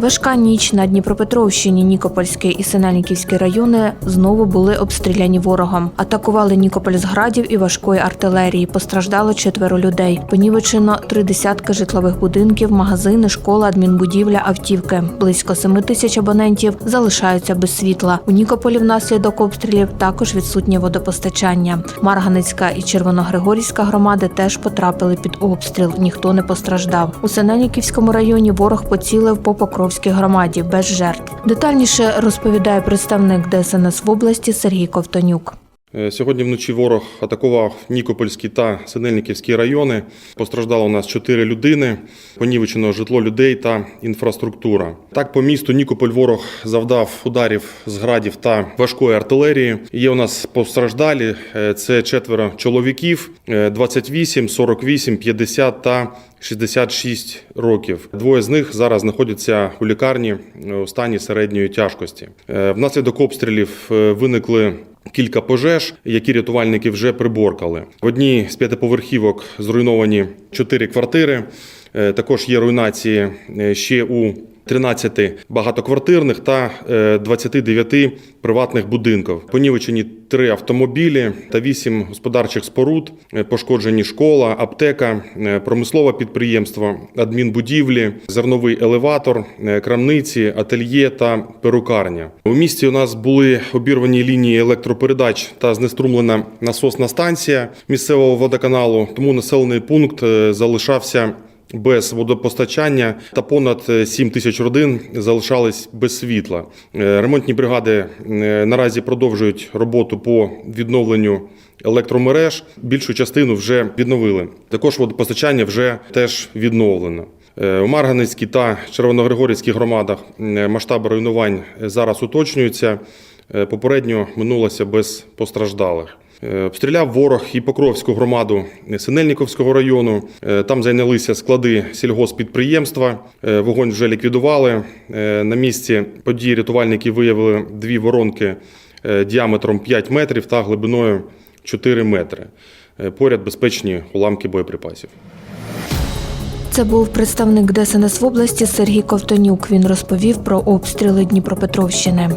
Важка ніч на Дніпропетровщині, Нікопольський і Синельниківський райони знову були обстріляні ворогом. Атакували Нікополь з градів і важкої артилерії. Постраждало четверо людей. Понівечено три десятки житлових будинків, магазини, школа, адмінбудівля, автівки. Близько семи тисяч абонентів залишаються без світла. У Нікополі внаслідок обстрілів також відсутнє водопостачання. Марганицька і Червоногригорівська громади теж потрапили під обстріл. Ніхто не постраждав. У Синельниківському районі ворог поцілив по Покровській громаді без жертв. Детальніше розповідає представник ДСНС в області Сергій Ковтонюк. Е, Сьогодні вночі ворог атакував Нікопольський та Синельниківський райони. Постраждало у нас чотири людини, понівечено житло людей та інфраструктура. Так, по місту Нікополь ворог завдав ударів з градів та важкої артилерії. Є у нас постраждалі. Е, Це четверо чоловіків: е, 28, 48, 50 та 66 років. Двоє з них зараз знаходяться у лікарні е, у стані середньої тяжкості. Внаслідок обстрілів виникли кілька пожеж, які рятувальники вже приборкали. В одній з п'ятиповерхівок зруйновані чотири квартири. Е, Також є руйнації е, ще у 13 багатоквартирних та е, 29 приватних будинків. Понівечені три автомобілі та вісім господарчих споруд, Е, пошкоджені школа, аптека, е, промислове підприємство, адмінбудівлі, зерновий елеватор, е, крамниці, ательє та перукарня. У місті у нас були обірвані лінії електропередач та знеструмлена насосна станція місцевого водоканалу. Тому населений пункт е, залишався без водопостачання та понад 7 тисяч родин залишались без світла. Е, Ремонтні бригади е, наразі продовжують роботу по відновленню електромереж. Більшу частину вже відновили. Також водопостачання вже теж відновлено. Е, У Марганецькій та Червоногригорівській громадах е, масштаби руйнувань зараз уточнюються. Е, Попередньо минулося без постраждалих. Е, Обстріляв ворог і Покровську громаду Синельниковського району. Е, Там зайнялися склади сільгоспідприємства. Е, Вогонь вже ліквідували. Е, На місці події рятувальники виявили дві воронки е, діаметром 5 метрів та глибиною 4 метри. Е, Поряд безпечні уламки боєприпасів. Це був представник ДСНС в області Сергій Ковтонюк. Він розповів про обстріли Дніпропетровщини.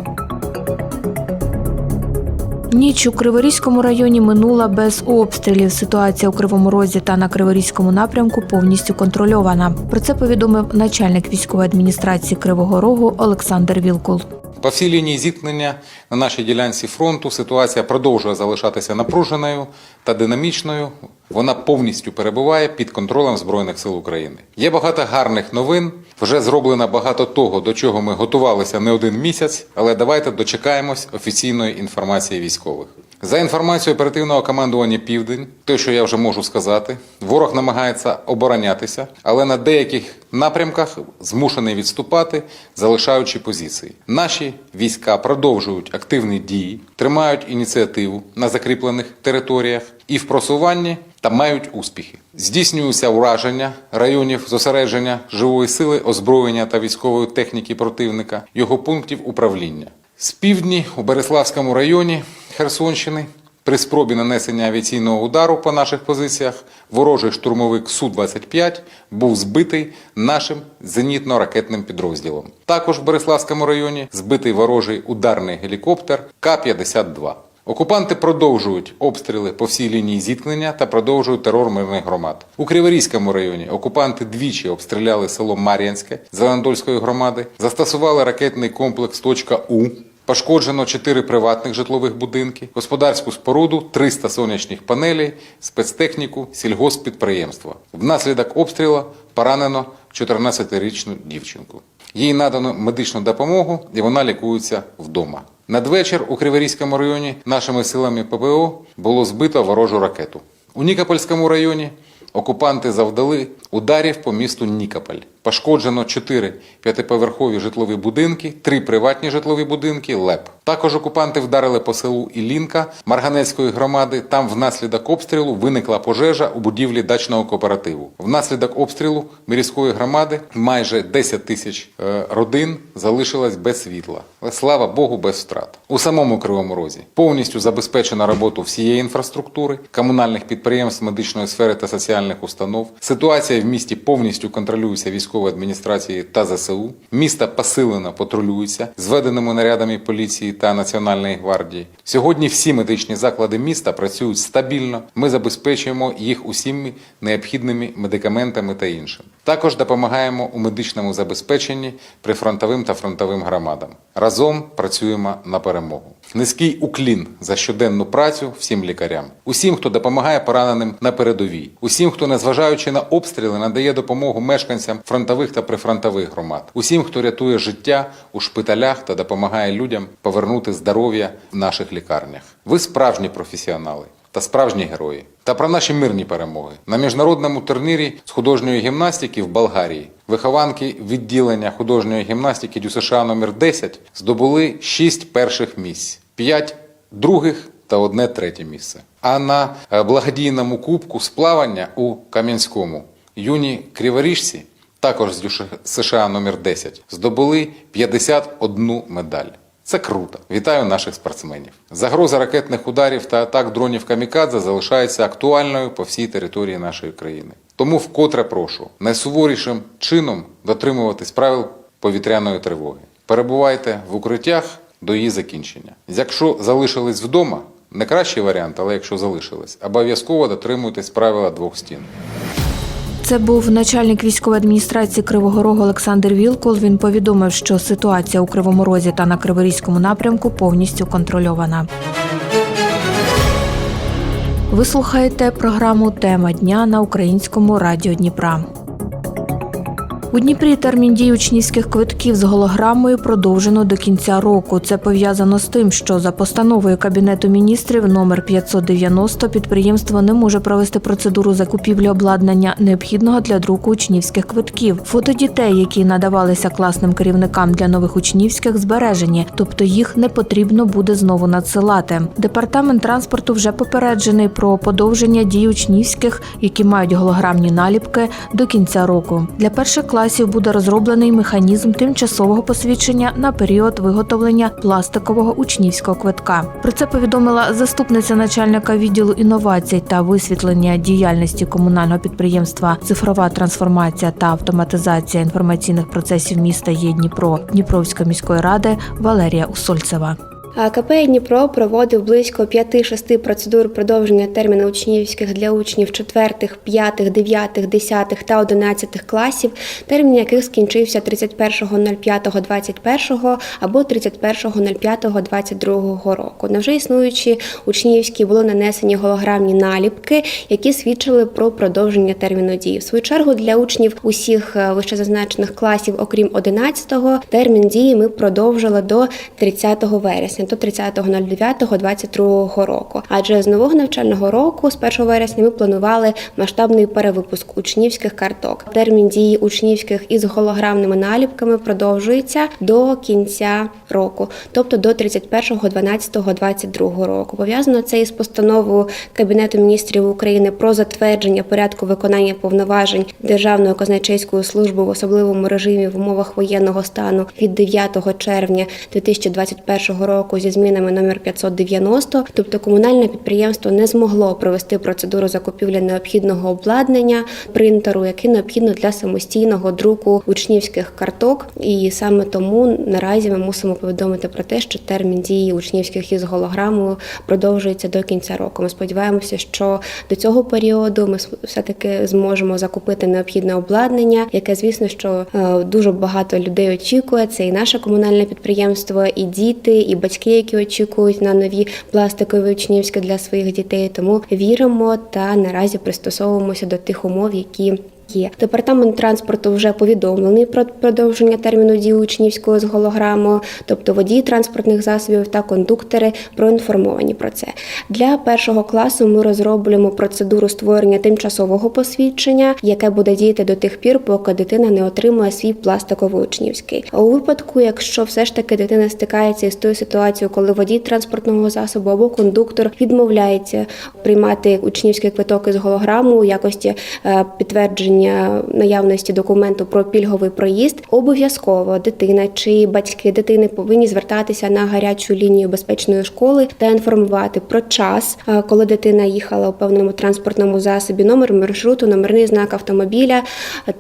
Ніч у Криворізькому районі минула без обстрілів. Ситуація у Кривому Розі та на Криворізькому напрямку повністю контрольована. Про це повідомив начальник військової адміністрації Кривого Рогу Олександр Вілкул. По всій лінії зіткнення на нашій ділянці фронту ситуація продовжує залишатися напруженою та динамічною. Вона повністю перебуває під контролем Збройних сил України. Є багато гарних новин. Вже зроблено багато того, до чого ми готувалися не один місяць, але давайте дочекаємось офіційної інформації військових. За інформацією оперативного командування Південь, те, що я вже можу сказати, ворог намагається оборонятися, але на деяких напрямках змушений відступати, залишаючи позиції. Наші війська продовжують активні дії, тримають ініціативу на закріплених територіях і в просуванні та мають успіхи. Здійснюються ураження районів зосередження живої сили, озброєння та військової техніки противника, його пунктів управління. З півдні у Береславському районі Херсонщини при спробі нанесення авіаційного удару по наших позиціях ворожий штурмовик Су-25 був збитий нашим зенітно-ракетним підрозділом. Також в Береславському районі збитий ворожий ударний гелікоптер К-52. Окупанти продовжують обстріли по всій лінії зіткнення та продовжують терор мирних громад. У Криворізькому районі окупанти двічі обстріляли село Мар'янське Зеленодольської громади, застосували ракетний комплекс «Точка У». Пошкоджено 4 приватних житлових будинки, господарську споруду, 300 сонячних панелей, спецтехніку, сільгосппідприємства. Внаслідок обстрілу поранено 14-річну дівчинку. Їй надано медичну допомогу і вона лікується вдома. Надвечір у Криворізькому районі нашими силами ППО було збито ворожу ракету. У Нікопольському районі окупанти завдали ударів по місту Нікополь. Пошкоджено 4 п'ятиповерхові житлові будинки, 3 приватні житлові будинки, ЛЕП. Також окупанти вдарили по селу Іллінка Марганецької громади. Там внаслідок обстрілу виникла пожежа у будівлі дачного кооперативу. Внаслідок обстрілу міської громади майже 10 тисяч е, родин залишилось без світла. Слава Богу, без втрат. У самому Кривому Розі повністю забезпечена роботу всієї інфраструктури, комунальних підприємств, медичної сфери та соціальних установ. Ситуація в місті повністю контролюється військовою адміністрацією та ЗСУ. Місто посилено патрулюється зведеними нарядами поліції та Національної гвардії. Сьогодні всі медичні заклади міста працюють стабільно. Ми забезпечуємо їх усіми необхідними медикаментами та іншим. Також допомагаємо у медичному забезпеченні прифронтовим та фронтовим громадам. Разом працюємо на перемогу. Низький уклін за щоденну працю всім лікарям, усім, хто допомагає пораненим на передовій, усім, хто, незважаючи на обстріли, надає допомогу мешканцям фронтових та прифронтових громад, усім, хто рятує життя у шпиталях та допомагає людям повернути здоров'я в наших лікарнях. Ви справжні професіонали та справжні герої. Та про наші мирні перемоги на міжнародному турнірі з художньої гімнастики в Болгарії. Вихованки відділення художньої гімнастики ДЮСШ номер 10 здобули 6 перших місць, 5 других та одне третє місце. А на е, благодійному кубку з плавання у Кам'янському юні криворіжці, також з США номер 10, здобули 51 медаль. Це круто. Вітаю наших спортсменів. Загроза ракетних ударів та атак дронів камікадзе залишається актуальною по всій території нашої країни. Тому вкотре прошу найсуворішим чином дотримуватись правил повітряної тривоги. Перебувайте в укриттях до її закінчення. Якщо залишились вдома, не кращий варіант, але якщо залишились, обов'язково дотримуйтесь правила двох стін. Це був начальник військової адміністрації Кривого Рогу Олександр Вілкул. Він повідомив, що ситуація у Кривому Розі та на Криворізькому напрямку повністю контрольована. Ви слухаєте програму Тема дня на українському радіо Дніпра. У Дніпрі термін дії учнівських квитків з голограмою продовжено до кінця року. Це пов'язано з тим, що за постановою Кабінету міністрів номер 590 підприємство не може провести процедуру закупівлі обладнання необхідного для друку учнівських квитків. Фото дітей, які надавалися класним керівникам для нових учнівських, збережені, тобто їх не потрібно буде знову надсилати. Департамент транспорту вже попереджений про подовження дій учнівських, які мають голограмні наліпки до кінця року. Для перших класів буде розроблений механізм тимчасового посвідчення на період виготовлення пластикового учнівського квитка. Про це повідомила заступниця начальника відділу інновацій та висвітлення діяльності комунального підприємства Цифрова трансформація та автоматизація інформаційних процесів міста є Дніпро Дніпровської міської ради Валерія Усольцева. КП Дніпро проводив близько 5-6 процедур продовження терміну учнівських для учнів 4, 5, 9, 10 та 11 класів, термін яких скінчився 31.05.21 або 31.05.22 року. На вже існуючі учнівські були нанесені голограмні наліпки, які свідчили про продовження терміну дії. В свою чергу для учнів усіх е, вищезазначених класів, окрім 11-го, термін дії ми продовжили до 30 вересня, до 30.09.22 року. Адже з нового навчального року, з 1 вересня, ми планували масштабний перевипуск учнівських карток. Термін дії учнівських із голограмними наліпками продовжується до кінця року, тобто до 31.12.22 року. Пов'язано це із постановою Кабінету міністрів України про затвердження порядку виконання повноважень Державної казначейської служби в особливому режимі в умовах воєнного стану від 9 червня 2021 року зі змінами номер 590. Тобто комунальне підприємство не змогло провести процедуру закупівлі необхідного обладнання принтеру, яке необхідно для самостійного друку учнівських карток. І саме тому наразі ми мусимо повідомити про те, що термін дії учнівських із голограмою продовжується до кінця року. Ми сподіваємося, що до цього періоду ми все таки зможемо закупити необхідне обладнання, яке звісно, що е, дуже багато людей очікує. Це і наше комунальне підприємство, і діти, і батьки, які очікують на нові пластикові учнівські для своїх дітей. Тому віримо та наразі пристосовуємося до тих умов, які є. Департамент транспорту вже повідомлений про продовження терміну дії учнівського з голограмою, тобто водії транспортних засобів та кондуктори проінформовані про це. Для першого класу ми розроблюємо процедуру створення тимчасового посвідчення, яке буде діяти до тих пір, поки дитина не отримує свій пластиковий учнівський. А у випадку, якщо все ж таки дитина стикається із тою ситуацією, коли водій транспортного засобу або кондуктор відмовляється приймати учнівський квиток із голограму у якості е, підтвердження наявності документу про пільговий проїзд, обов'язково дитина чи батьки дитини повинні звертатися на гарячу лінію безпечної школи та інформувати про час, е, коли дитина їхала у певному транспортному засобі, номер маршруту, номерний знак автомобіля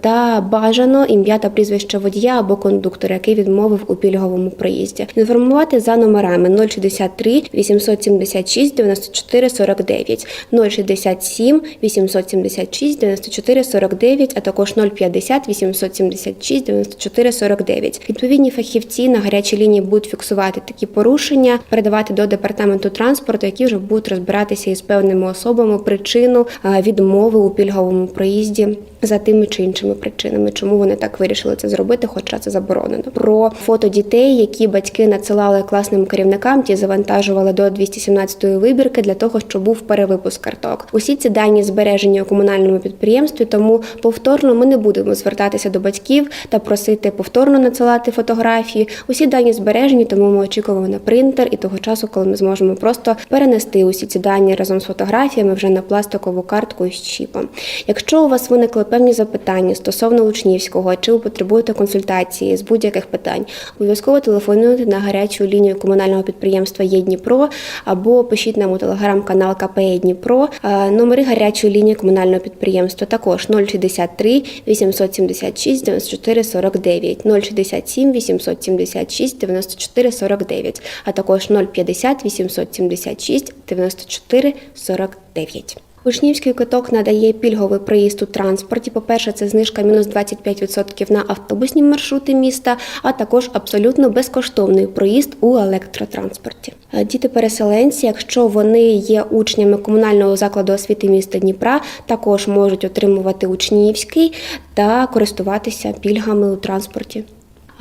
та бажано ім'я та прізвище водія або кондуктора, який відмовив у пільговому проїзді. Інформувати за номерами 063 876 94 49, 067 876 94 49, а також 050 876 94 49. Відповідні фахівці на гарячій лінії будуть фіксувати такі порушення, передавати до департаменту транспорту, які вже будуть розбиратися із певними особами причину відмови у пільговому проїзді за тими чи іншими причинами, чому вони так вирішили це зробити, хоча це заборонено. Про фото дітей, які батьки надсилали класним керівникам, ті завантажували до 217-ї вибірки для того, щоб був перевипуск карток. Усі ці дані збережені у комунальному підприємстві, тому повторно ми не будемо звертатися до батьків та просити повторно надсилати фотографії. Усі дані збережені, тому ми очікуємо на принтер і того часу, коли ми зможемо просто перенести усі ці дані разом з фотографіями вже на пластикову картку із чіпом. Якщо у вас виникли певні запитання стосовно учнівського, чи ви потребуєте консультації з будь-яких питань, обов'язково телефонуйте на гарячу лінію комунального підприємства «Є Дніпро» або пишіть нам у телеграм-канал КПЕ Дніпро. Е, Номери гарячої лінії комунального підприємства також 063 876 94 49, 067 876 94 49, а також 050 876 94 49. Учнівський квиток надає пільговий проїзд у транспорті. По-перше, це знижка мінус 25% на автобусні маршрути міста, а також абсолютно безкоштовний проїзд у електротранспорті. Е, Діти-переселенці, якщо вони є учнями комунального закладу освіти міста Дніпра, також можуть отримувати учнівський та користуватися пільгами у транспорті.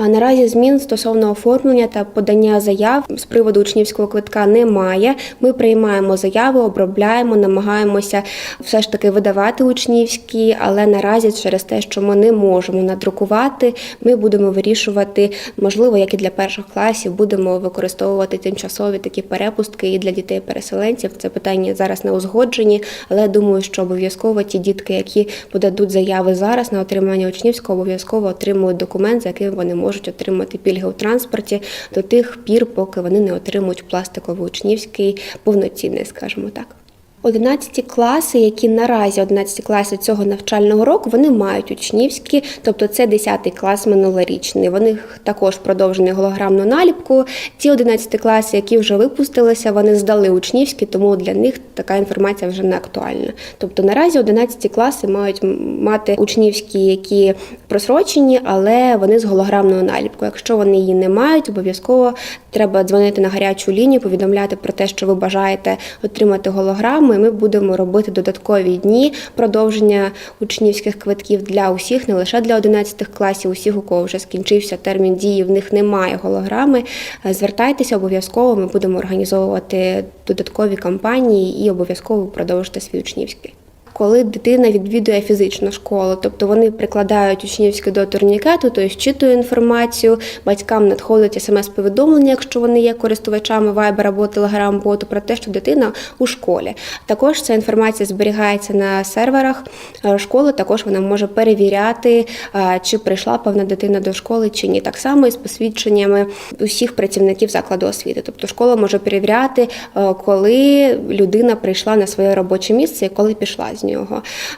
А наразі змін стосовно оформлення та подання заяв з приводу учнівського квитка немає. Ми приймаємо заяви, обробляємо, намагаємося все ж таки видавати учнівські, але наразі через те, що ми не можемо надрукувати, ми будемо вирішувати, можливо, як і для перших класів, будемо використовувати тимчасові такі перепустки і для дітей-переселенців. Це питання зараз не узгоджені, але думаю, що обов'язково ті дітки, які подадуть заяви зараз на отримання учнівського, обов'язково отримують документ, за яким вони можуть отримати пільги у транспорті до тих пір, поки вони не отримують пластиковий учнівський повноцінний, скажімо так. 11 класи, які наразі 11 класи цього навчального року, вони мають учнівські, тобто це 10 клас минулорічний. Вони також продовжені голограмну наліпку. Ті 11 класи, які вже випустилися, вони здали учнівські, тому для них така інформація вже не актуальна. Тобто наразі 11 класи мають мати учнівські, які просрочені, але вони з голограмною наліпкою. Якщо вони її не мають, обов'язково треба дзвонити на гарячу лінію, повідомляти про те, що ви бажаєте отримати голограму, і ми будемо робити додаткові дні продовження учнівських квитків для усіх, не лише для 11 класів, усіх, у кого вже скінчився термін дії, в них немає голограми. Е, Звертайтеся обов'язково. Ми будемо організовувати додаткові кампанії і обов'язково продовжити свій учнівський. Коли дитина відвідує фізичну школу, тобто вони прикладають учнівське до турнікету, тобто вчитує інформацію, батькам надходить смс-повідомлення, якщо вони є користувачами Viber або Telegram боту про те, що дитина у школі. Також ця інформація зберігається на серверах е, школи. Також вона може перевіряти, е, чи прийшла певна дитина до школи чи ні. Так само і з посвідченнями усіх працівників закладу освіти. Тобто школа може перевіряти, е, коли людина прийшла на своє робоче місце і коли пішла з нього.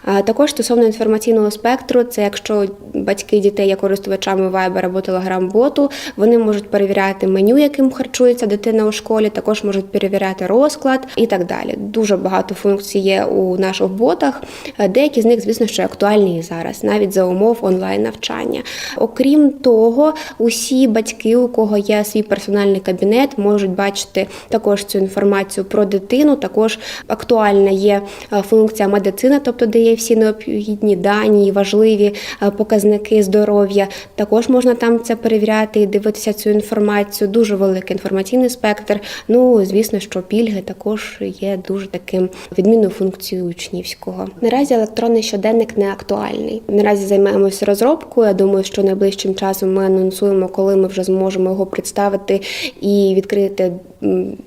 А Також стосовно інформаційного спектру, це якщо батьки дітей є користувачами Viber або Telegram боту, вони можуть перевіряти меню, яким харчується дитина у школі, також можуть перевіряти розклад і так далі. Дуже багато функцій є у наших ботах. Е, Деякі з них, звісно, що актуальні і зараз, навіть за умов онлайн навчання. Окрім того, усі батьки, у кого є свій персональний кабінет, можуть бачити також цю інформацію про дитину. Також актуальна є е, функція медицини медицина, тобто де є всі необхідні дані, важливі е, показники здоров'я. Також можна там це перевіряти і дивитися цю інформацію. Дуже великий інформаційний спектр. Ну, звісно, що пільги також є дуже таким відмінною функцією учнівського. Наразі електронний щоденник не актуальний. Наразі займаємося розробкою. Я думаю, що найближчим часом ми анонсуємо, коли ми вже зможемо його представити і відкрити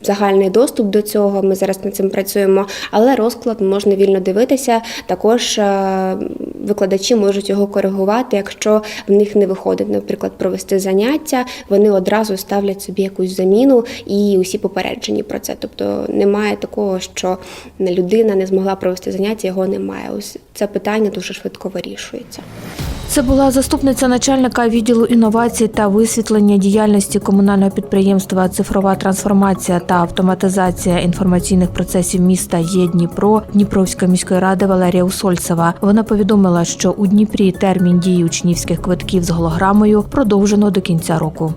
загальний доступ до цього. Ми зараз над цим працюємо, але розклад можна вільно дивитися. Також е, викладачі можуть його коригувати, якщо в них не виходить, наприклад, провести заняття. Вони одразу ставлять собі якусь заміну і усі попереджені про це. Тобто немає такого, що людина не змогла провести заняття, його немає. Ось це питання дуже швидко вирішується. Це була заступниця начальника відділу інновацій та висвітлення діяльності комунального підприємства Цифрова трансформація та автоматизація інформаційних процесів міста є Дніпро Дніпровської міської ради Валерія Усольцева. Вона повідомила, що у Дніпрі термін дії учнівських квитків з голограмою продовжено до кінця року.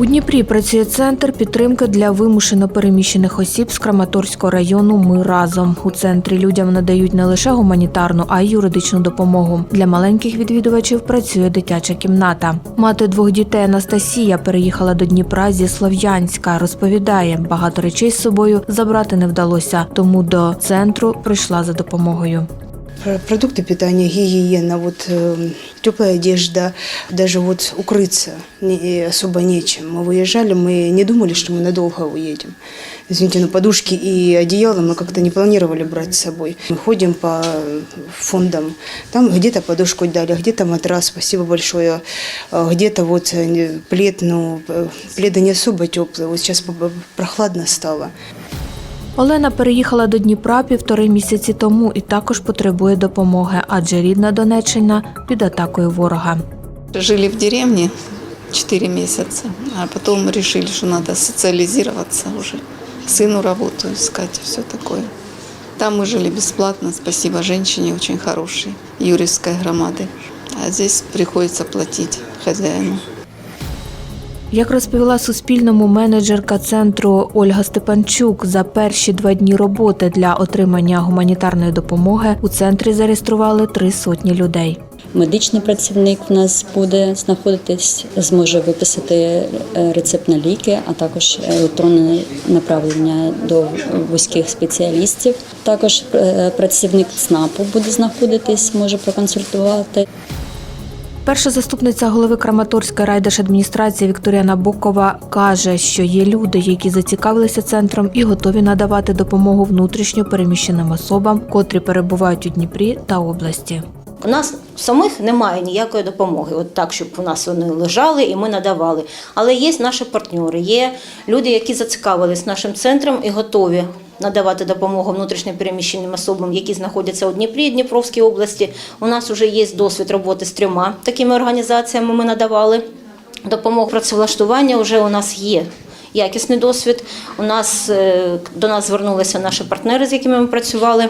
У Дніпрі працює центр підтримки для вимушено переміщених осіб з Краматорського району. Ми разом у центрі людям надають не лише гуманітарну, а й юридичну допомогу. Для маленьких відвідувачів працює дитяча кімната. Мати двох дітей Анастасія переїхала до Дніпра зі Слов'янська. Розповідає, багато речей з собою забрати не вдалося, тому до центру прийшла за допомогою Про- Продукты питания, гигиена, вот теплая одежда, даже вот укрыться не, особо нечем. Мы выезжали, мы не думали, что мы надолго уедем. Извините, но подушки и одеяло мы как-то не планировали брать с собой. Мы ходим по фондам, там где-то подушку дали, где-то матрас, спасибо большое, а где-то вот э, плед, ну, э, пледы не особо теплые, вот сейчас по- прохладно стало. Олена переїхала до Дніпра півтори місяці тому і також потребує допомоги, адже рідна Донеччина під атакою ворога. Жили в деревне 4 месяца, а потом решили, что надо социализироваться уже, сыну работу искать и все такое. Там мы жили бесплатно, спасибо женщине очень хорошей, юрьевской громады. А здесь приходится платить хозяину. Як розповіла Суспільному менеджерка центру Ольга Степанчук, за перші два дні роботи для отримання гуманітарної допомоги у центрі зареєстрували три сотні людей. Медичний працівник в нас буде знаходитись, зможе виписати е, рецепт на ліки, а також електронне направлення до вузьких спеціалістів. Також е, працівник ЦНАПу буде знаходитись, може проконсультувати. Перша заступниця голови Краматорської райдержадміністрації Вікторія Набокова каже, що є люди, які зацікавилися центром і готові надавати допомогу внутрішньо переміщеним особам, котрі перебувають у Дніпрі та області. У нас самих немає ніякої допомоги, от так, щоб у нас вони лежали і ми надавали. Але є наші партнери, є люди, які зацікавились нашим центром і готові надавати допомогу внутрішньо переміщеним особам, які знаходяться у Дніпрі і Дніпровській області. У нас вже є досвід роботи з трьома такими організаціями. Ми надавали допомогу працевлаштування. Вже у нас є. Якісний досвід. У нас е, до нас звернулися наші партнери, з якими ми працювали.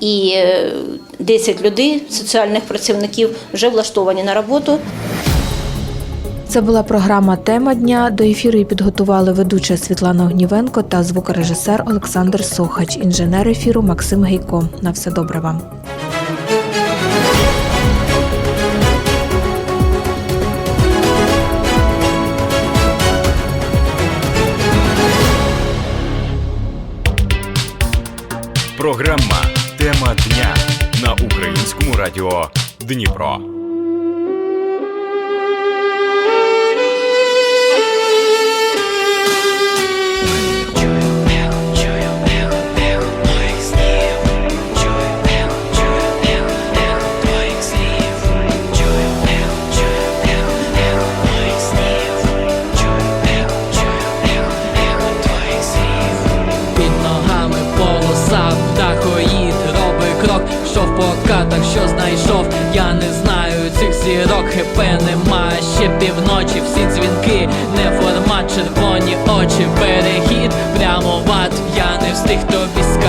І е, 10 людей, соціальних працівників, вже влаштовані на роботу. Це була програма Тема дня. До ефіру її підготували ведуча Світлана Огнівенко та звукорежисер Олександр Сохач, інженер ефіру Максим Гейко. На все добре вам. Програма Тема дня на українському радіо Дніпро. Покатах, що знайшов, я не знаю цих зірок, хп нема. Ще півночі, всі дзвінки, не формат, червоні очі, перехід прямо в ад. Я не встиг тобі сказати,